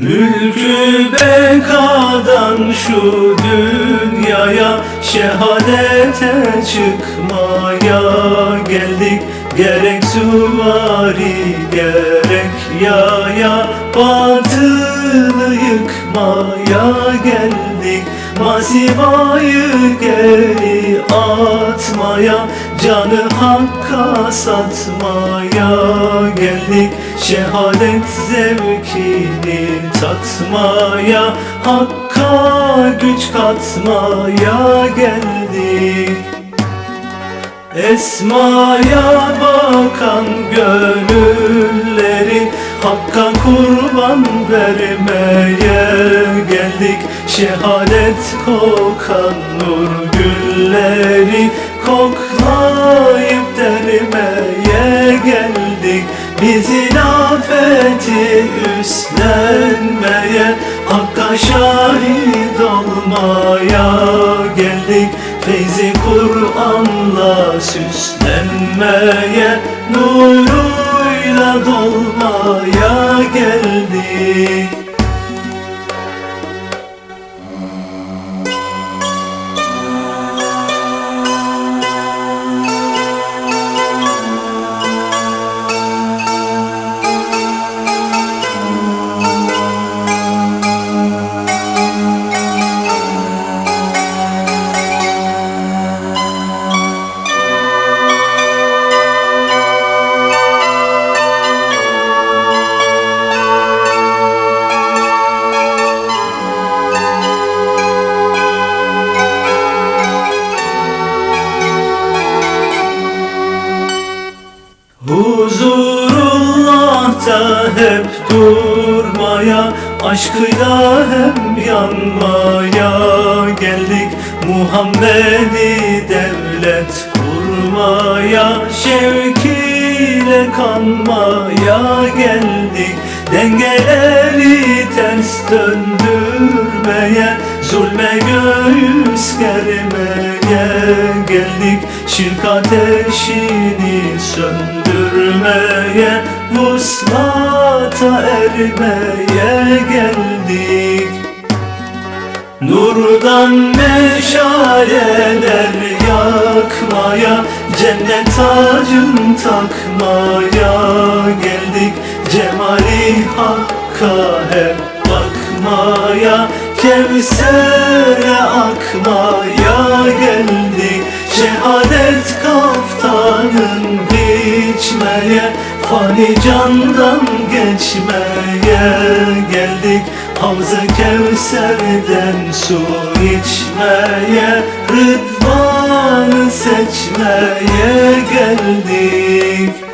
Yüzü bekadan şu dünyaya Şehadete çıkmaya geldik. Gerek süvari gerek yaya Batılı yıkmaya geldik. Masivayı geri atmaya Canı hakka satmaya geldik Şehadet zevkini tatmaya Hakka güç katmaya geldik Esmaya bakan gönülleri Hakka kurban vermeye geldik. Şehadet kokan nur gülleri Koklayıp Bizi afeti üstlenmeye Hakka şahit olmaya geldik. Feyzi Kur'an'la süslenmeye Nuruyla dolmaya geldik Huzurullah'ta hep durmaya Aşkıyla hem yanmaya geldik. Muhammed'i devlet kurmaya Şevkiyle kanmaya geldik. Dengeleri ters döndürmeye Zulme göğüs germeye geldik. Şirk ateşini söndürmeye Vuslata ermeye geldik. Nurdan meşaleler yakmaya Cennet tacın takmaya geldik. Cemali hakka hep bakmaya Kevser'e akmaya geldik. Şehadet kaftanın biçmeye Fani candan geçmeye geldik. Havz-ı Kevser'den su içmeye Rıdvan'ı seçmeye geldik